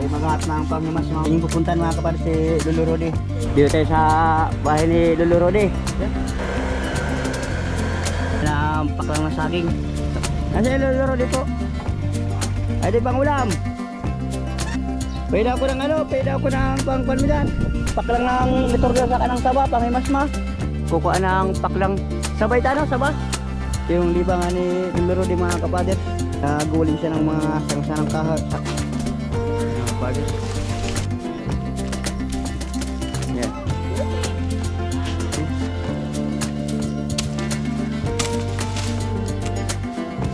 Tayo maghanap ng panghimas mga Yung pupuntahan mga kapatid si Lolo Rodi. Dito tayo sa bahay ni Lolo Rodi. Nampak lang ng saging. Nasa Lolo Rodi po. Ay di pang ulam. Pwede ako ng ano, pwede ako ng pang panmilan. Paklang ng liturga sa kanang saba, panghimas ma. Kukuha ng paklang sabay tano, saba. Yung libangan ni Lolo Rodi mga kapatid. Naguling siya ng mga sarang-sarang kahoy. Bagus. Ya.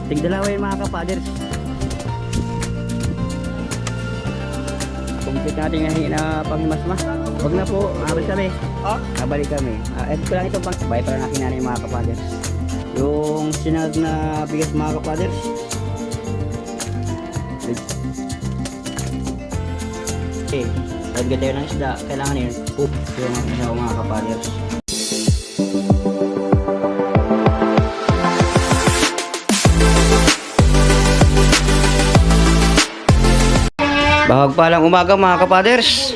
Tigdalawa yung mga kapaders. Complete natin hingi na panghimasma. Huwag na po, abalik kami. Ha? Abalik kami. Ah, ito ko lang itong pang sabay para nakin na yung mga kapaders. Yung sinag na bigas mga kapaders. Pag tayo ng isda, kailangan yun. Oop, yung mga, mga kapaders. Bahag pa lang umaga mga kapaders.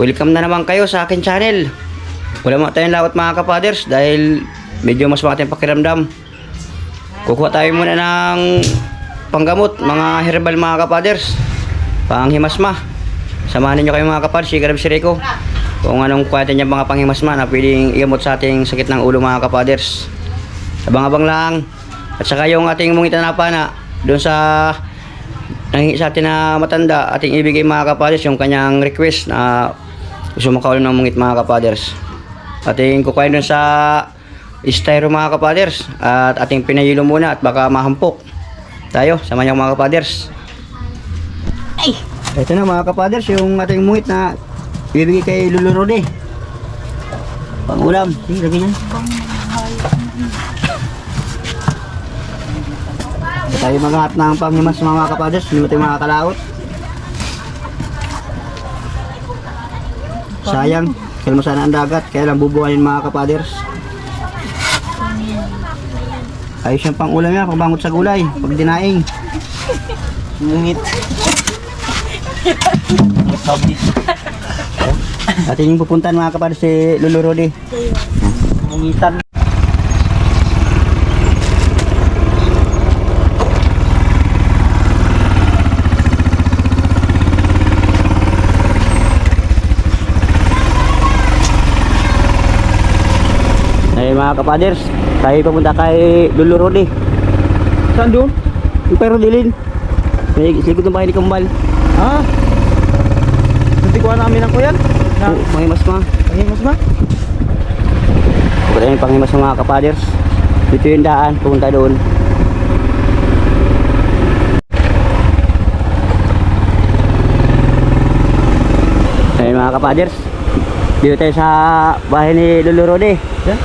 Welcome na naman kayo sa akin channel. Wala mo tayong lawat mga kapaders dahil medyo mas matang pakiramdam. Kukuha tayo muna ng panggamot, mga herbal mga kapaders. Panghimasma. Samahan ninyo kayo mga kapaders, si Garab Sireko. Kung anong pwede niya mga panghimasma na pwedeng igamot sa ating sakit ng ulo mga kapaders. Abang-abang lang. At saka yung ating mungita na pana doon sa nangingi sa atin na matanda ating ibigay mga kapaders yung kanyang request na gusto makaulam ng mungit mga kapaders ating kukain dun sa styro mga kapaders at ating pinahilo muna at baka mahampok tayo sama niyo mga kapaders ay ito na mga kapaders yung ating mungit na ibigay kay Lolo Rode pang ulam sige lagyan yan tayo maghanap ng panghimas mga kapaders. Hindi mo tayo makakalaot. Sayang. Kalma sana ang dagat. Kaya lang bubuhayin mga kapaders. Ayos yung pang ulam yan pagbangot sa gulay. Pag dinaing. Ngungit atin yung pupuntahan mga kapaders si Lolo Rodi mungitan Ay mga kapaders, tayo pupunta kay Lolo Rodi. Saan doon? Yung pero dilin. May sigod ng bahay ni Kambal. Ha? Ko namin ako yan. Na, Oh, Pangimas ma. pangimas ba? Wala yung pangimas ng mga kapaders. Dito yung daan, pupunta doon. Ay mga kapaders, dito tayo sa bahay ni Lolo Rodi. Yan?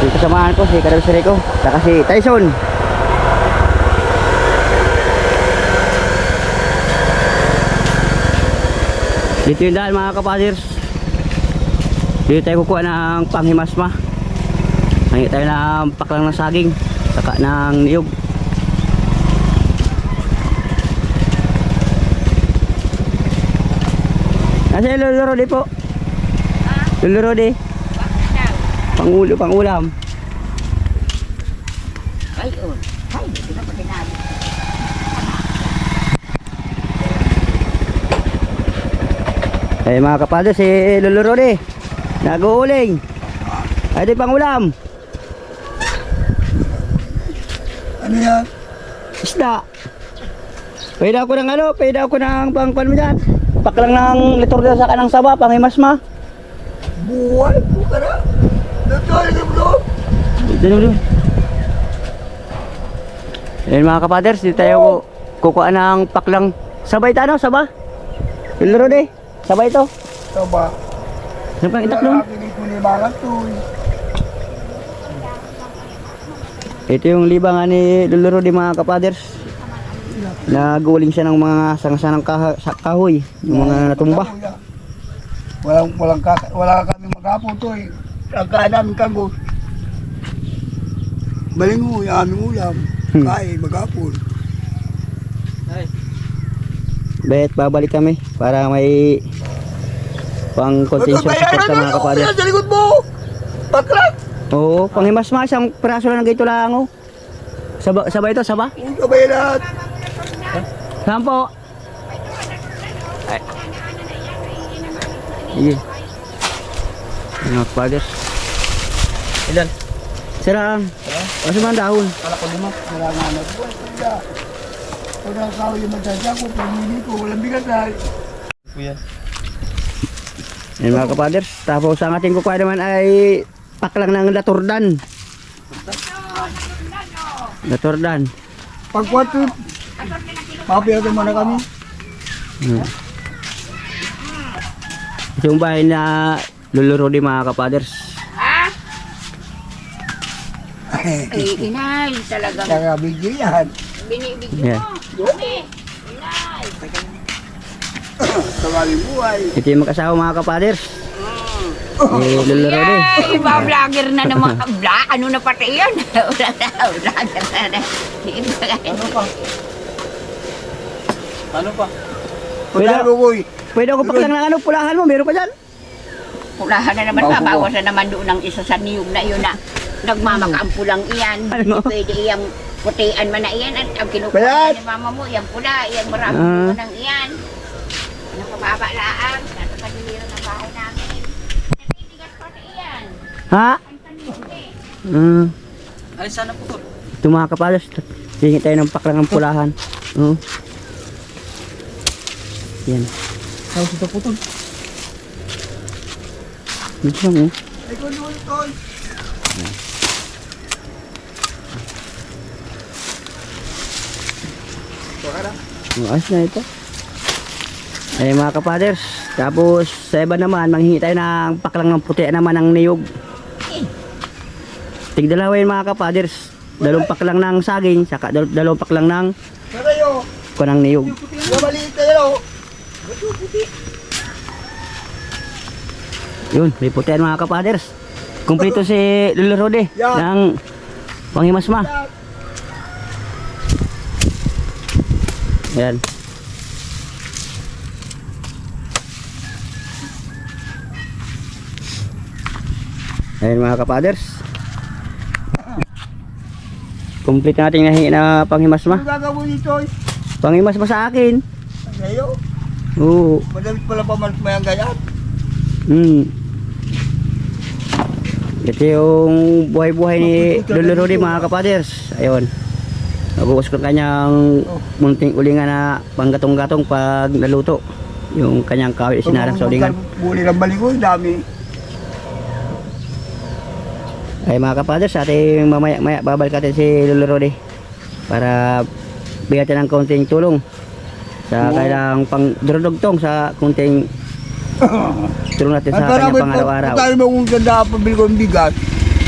Yung kasamahan ko, si Karel Sirico, saka si Tyson. Dito yung daan mga kapaders. Dito tayo kukuha ng panghimasma. Hangi tayo ng paklang ng saging, saka ng niyog. Nasa yung Lolo Rodi po? Lolo Rodi? Pangulo, pangulam. Ay, oh. Ay, hindi na pati Eh mga kapado, si Lolo Rodi. Nag-uuling. Ay di pangulam. Ano yan? Isda. Pwede ako ng ano, pwede ako ng pangpan mo dyan. Paklang ng liturga sa kanang saba, pangimas ma. Buhay po ka na. Nagdali mo doon. Dito dito. Ayan mga kapaders, dito tayo kukuha ng paklang sabay tano, saba. Lolo Rodi, sabay to. Ito ba? Ano pang itak doon? To. Ito yung libangan ni Lolo Rodi mga kapaders. Naguling siya ng mga sangasanang sa- kahoy, yung mga natumba. Walang, walang kaka, wala kami magapon to eh. Ang kain namin kagot. Balingo, yung aming ulam. Kain, maghapon. Bet, babalik kami para may pang support sa mga kapaders. Sa likod mo! Bakla! Oo, panghimas ma, isang piraso lang ng ganito lang oh. Saba, saba ito, saba? Ang sabay lahat. Saan po? Ay. Sige. Mga kapaders. Ilan? Sirang. Kasi man dahon. Kala ko lima. Wala nga. Pag tao yung magsasya ko, pamili ko, walang bigat na. Kuya. Yan mga kapaders. Tapos ang ating kukuha naman ay paklang ng laturdan. Laturdan. Pag 4, papiyado mo na kami. Hmm. Ito yung bahay na luluro di mga kapaders. Ay, inay, talagang Kaya bigyo yan. binibigyo Yan. mo. Samaling buhay. Ito yung mag-asawa mga kapaders. Eh, luluro di. Ay, iba vlogger na naman. Bla, ano na pati yan? Wala na, vlogger na na. Ano pa? Ano pa? Pwede, Pwede ko koy. pwede ako paklang ng ano, pulahan mo. Meron pa dyan. Pulahan na naman, Bago ko. babawasan naman doon ng isa sa niyog na yun na nagmamakaampo lang iyan. Hindi Ano? pwede iyang putian man na iyan. At ang kinukuha Bayad! ni mama mo, iyang pula, iyang marami Ah. mo ng iyan. Nakababa laang, nasa paniliro ng bahay namin. Natitigas ko na iyan. Ha? Ang tanong eh. Hmm. Ay, sana po to. Ito mga kapaders. Tingin tayo ng paklang ng pulahan. Oo. Yan. Tapos ito po to. Ito lang oh. Ay, doon, tol. Ayos na ito. Ay mga kapaders. Tapos sa iba naman, manghingi tayo ng paklang ng puti naman ng niyog. Tigdalawa yun mga kapaders. Dalawang paklang ng saging, saka dal- dalawang paklang ng Karayo. kunang niyog. Yun, oh. Yun, may puti mga kapaders. Kumplito si Lolo Rode ng panghimasma. Yan. Ayan mga kapaders. Complete natin nahingi na panghimasma. Ano gagawin dito, eh? Panghimasma sa akin. Karayo. Oo. Madamit pala pa may ang gayat. Hmm. Ito yung buhay-buhay ni Lolo Rudy mga kapaders. Ayun. Nabukas ko kanyang munting ulingan na panggatong-gatong pag naluto. Yung kanyang kawit sinarang sa ulingan. Buli ng baligoy, dami. Ay mga kapaders, ating mamaya-maya babalik natin si Lolo Rudy para bigyan natin ng konting tulong sa Oo. kailang pang drudugtong sa konting tulong natin sa kanyang pang-araw-araw. Pag tayo kung ganda pabili ko ng bigas,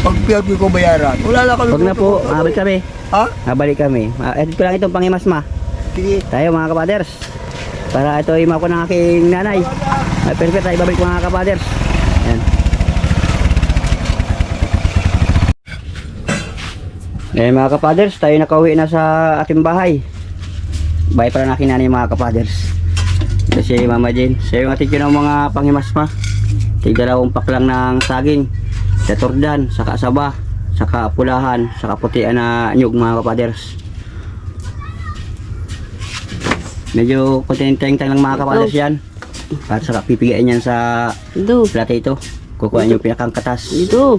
pag piyat ko bayaran. Wala na kami. Huwag na po, mabalik kami. Ha? Mabalik kami. Ma- Edit ko lang itong pangimasma. Sige. Tayo mga kapaders. Para ito ay mako ng aking nanay. Ay perfect tayo babalik mga kapaders. Ayan. Ayan mga kapaders, tayo nakauwi na sa ating bahay. Bahay para na aking nanay mga kapaders. Ito si Mama Jane. Siya yung ating kinang mga panghimasma. Tigdalawang paklang ng saging. Datordan, saka saba, saka pulahan, saka putian na nyug mga kapaders. Medyo kontenteng lang mga kapaders yan. At saka pipigain yan sa Ito. plato ito. Kukuha niyo pinakang katas. Ito.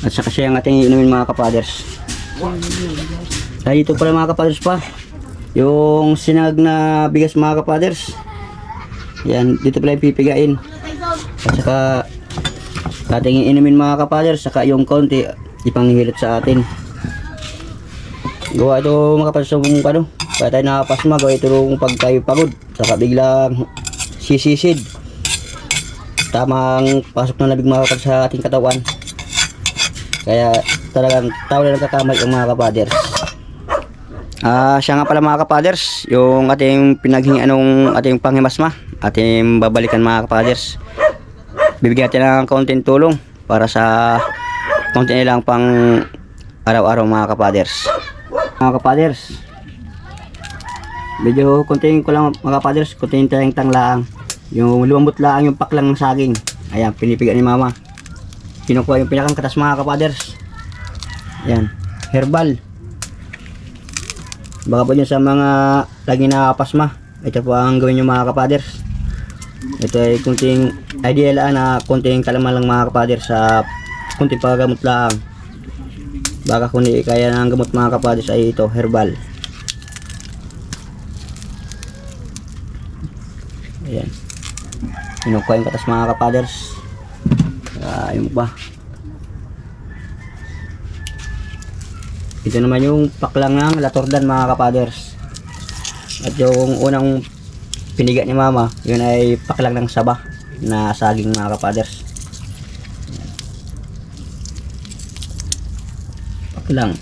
At saka siya ang ating inumin mga kapaders. Ay, dito pala mga kapaders pa. Yung sinag na bigas mga kapaders. Yan, dito pala yung pipigain. At saka ating inumin mga kapaders. Saka yung konti ipanghilot sa atin. Gawa ito mga kapaders yung ano. Kaya tayo nakapasma. Gawa ito yung pag tayo pagod. Saka biglang sisisid. Tamang pasok ng labig mga kapaders sa ating katawan. Kaya talagang tao na nagkakamali yung mga kapaders. Ah, siya nga pala mga kapaders, yung ating pinaghingi anong ating panghimasma, ating babalikan mga kapaders. Bibigyan natin ng kaunting tulong para sa konti nilang pang araw-araw mga kapaders. Mga kapaders. Medyo konting ko lang mga kapaders, konting tayong tanglaang. Yung lumambot lang yung paklang ng saging. Ayan, pinipigan ni mama. Kinukuha yung pinakang katas mga kapaders. Ayan, herbal. Baka po dyan sa mga lagi nakakapasma. Ito po ang gawin nyo mga kapaders. Ito ay kunting ideal ah, na kunting kalaman lang mga kapaders sa kunting paggamot lang. Baka kung di kaya ng gamot mga kapaders ay ito, herbal. Ayan. Kinukuha yung katas mga kapaders. Ah, yung ba? Ito naman yung paklang ng latordan mga kapaders. At yung unang piniga ni mama, yun ay paklang ng saba na saging mga kapaders. Paklang.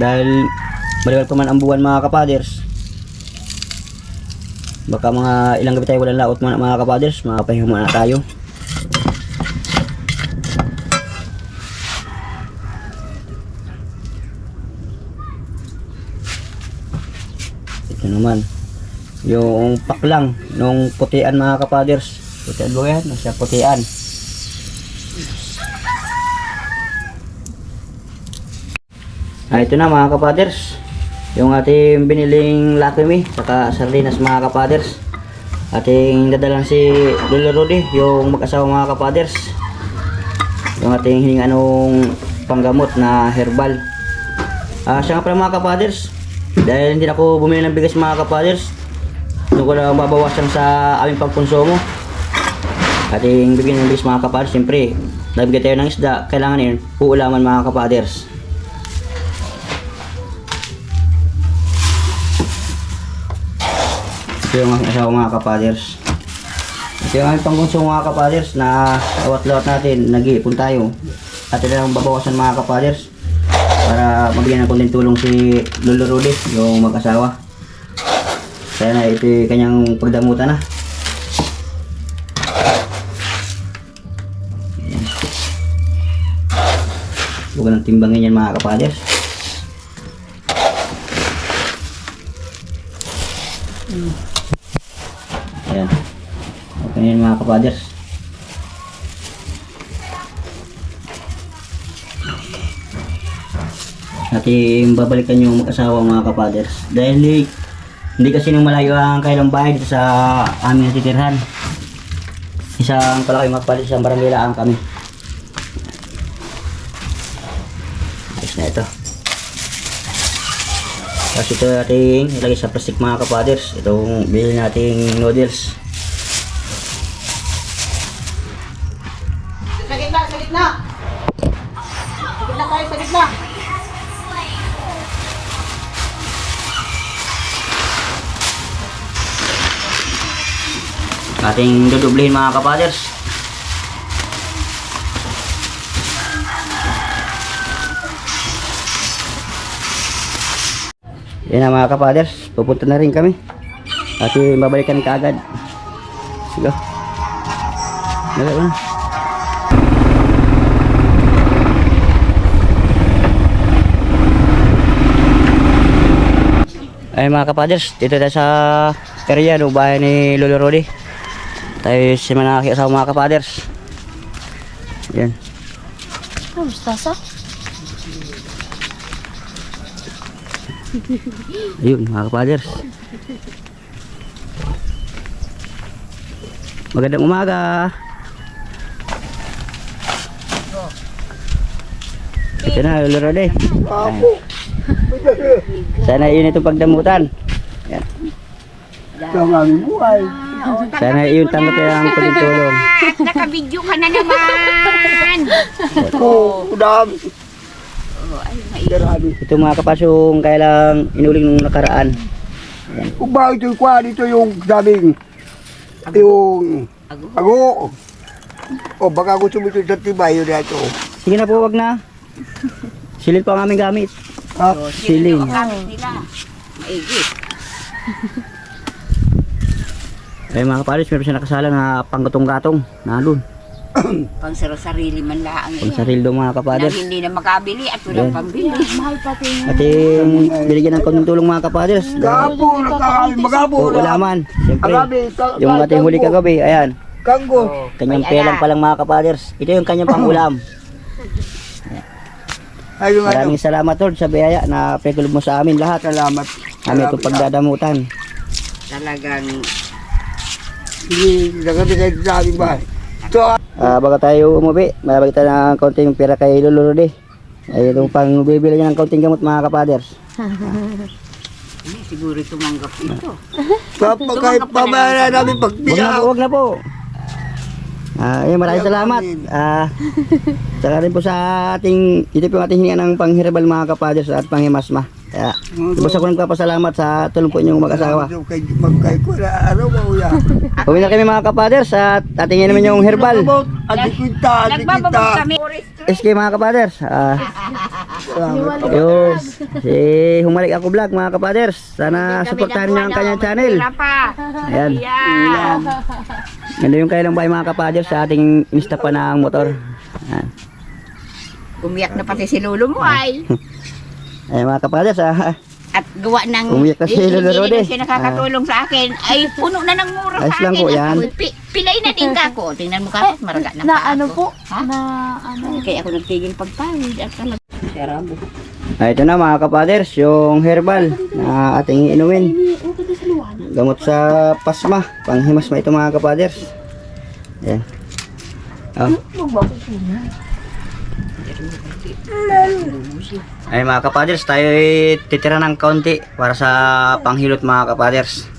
Dahil maliwal pa man ang buwan mga kapaders. Baka mga ilang gabi tayo walang laot mga, mga kapaders, makapahinga muna tayo. Ito naman. Yung paklang nung putian mga kapaders. Putian ba yan? Nasa putian. Ah, ito na mga kapaders. Yung ating biniling Lucky Me, saka sardinas mga kapaders. Ating dadalan si Lolo Rudy, yung mag-asawa mga kapaders. Yung ating hininga nung panggamot na herbal. Ah, siya nga pala mga kapaders. Dahil hindi ako bumili ng bigas mga kapaders. Doon ko na babawasan sa aming pangkonsumo. Ating bibigyan ng bigas mga kapaders. Siyempre, nabigyan tayo ng isda. Kailangan yun, uulaman mga kapaders. Ito yung asawa mga kapaders. Ito yung aming pangkonsumo mga kapaders na awat-lawat natin, nag-iipon tayo. At ito lang babawasan mga kapaders para mabigyan ng konting tulong si Lolo Rudy, yung mag-asawa. Kaya na ito kanyang pagdamutan na. Ayan. Huwag nang timbangin yan mga kapaders. Ayan. Okay na yun mga kapaders. Ating babalikan yung mag-asawa mga kapaders. Dahil hindi, kasi nang malayo ang kailang bahay dito sa aming natitirhan. Isang palaki kapaders, isang barangay lang kami. Ayos na ito. Tapos ito ating ilagay sa plastic mga kapaders. Itong bili nating noodles. Ating dudublehin mga kapaders. Yan na mga kapaders, pupunta na rin kami. At babalikan ka agad. Sige. Dali na. Ay mga kapaders, dito tayo sa area no bahay ni Lolo Rodi. Tayo si manaki sa mga kapaders. Yan. Oh, mustasa? Ayun, mga kapaders. Magandang umaga. Ito na, Rodi. Ako! Sana yun itong pagdamutan. Yan. Ito ang aming buhay. Sana yun tanggap ang tulong. At nakabidyo ka na naman! Oo, dami. oh, Marami. Ito mga kapasyong kailang inuling nung nakaraan. Kung bakit yung kwa dito yung daming yung ago. O baka gusto mo ito sa tibay yun na ito. Sige na po, wag na. Silid pa ang aming gamit. Ha? Siling. Ang gamit nila. Maigi. Ay mga kapalis, meron siya nakasala na panggatong-gatong. Nalun. Pang sarili man lang Pang sarili daw mga Na kapaders. hindi na makabili at walang pambili. At yung binigyan ng konting tulong mga kapaders. Gapo, nakakain, magapo. O wala man. Siyempre, yung ating huli kagabi, ayan. Kanggo. Kanyang pelang ala. palang mga kapaders. Ito yung kanyang pangulam. Ayun nga. Maraming salamat Lord sa biyaya na pekulob mo sa amin lahat. Salamat. Kami itong pagdadamutan. Talagang Kayo sa aming bahay. So, Ah, bago tayo umuwi, malabag tayo ng konting pera kay Lolo Rudy. Ay, itong pang bibili niya ng konting gamot mga kapaders. siguro tumanggap ito. papa, kahit pamana namin Huwag na po, huwag na po. Ah, ayun, maraming salamat. Ah, saka rin po sa ating, ito po yung ating hininga ng panghirebal mga kapaders at panghimasma. Basta ko nagpapasalamat sa tulong po inyong mag-asawa. Kay magkay ko na araw mo ya. Uwi na kami mga kapaders at atingin naman yung herbal. Adi kita, adi kita. Nagbababag kami. SK mga kapaders. Ah, yung si Humalik Ako Vlog mga kapaders. Sana supportahan niyo ang kanyang channel. Ayan. Yan. Ano yung kailang bay mga kapaders sa ating lista pa ng motor. Ayan. Umiyak na pati si Lolo mo ay. Ayan mga kapaders. Ah, At gawa ng... Umiyak na si Hindi- Lolo Hindi Rode. na siya nakakatulong sa akin. Ay, puno na ng mura Ayos sa lang akin. po, yan. Pi- pilay na din ka ko. Tingnan mo ka, maraga na Na pa ano ako. po? Ha? Na ano? Kaya ako nagtigil pagpawid at talaga. Sarabo. Ah, ito na mga kapaders, yung herbal na ating inumin. Gamot sa pasma, panghimasma ito mga kapaders. Ayan. Oh. Ay mga kapaders, tayo ay titira ng kaunti para sa panghilot mga kapaders.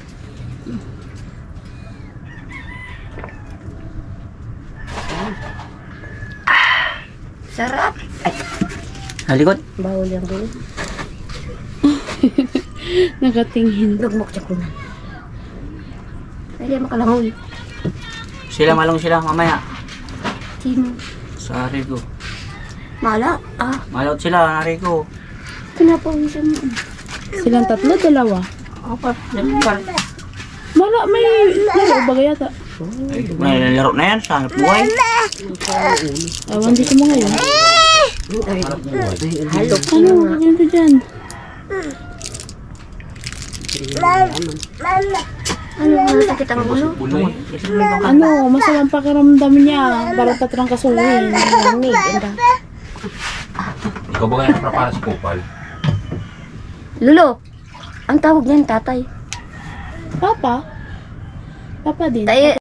Sarap. Ay, Halikot. Bawal yan ko. Nakatingin. lugmok siya ko na. Pwede makalangoy. Sila malong sila mamaya Sino? sa Rico. Mala? Ah, Malot sila, Rico. pinapawisan mo. Silang tatlo, dalawa. Opo, nagpar. Mala, may laro ba yata? May laro na yan sa buhay. Ewan dito mo ngayon. Halo. Ano? Yan ka dyan. Ano nga sakit ang ulo? Ano? Masamang pakiramdam niya. Parang tatrang kasuhin. Lamig. Ikaw ba kaya para sa kupal? Lolo, ang tawag niyan tatay. Papa? Papa din. Tayo,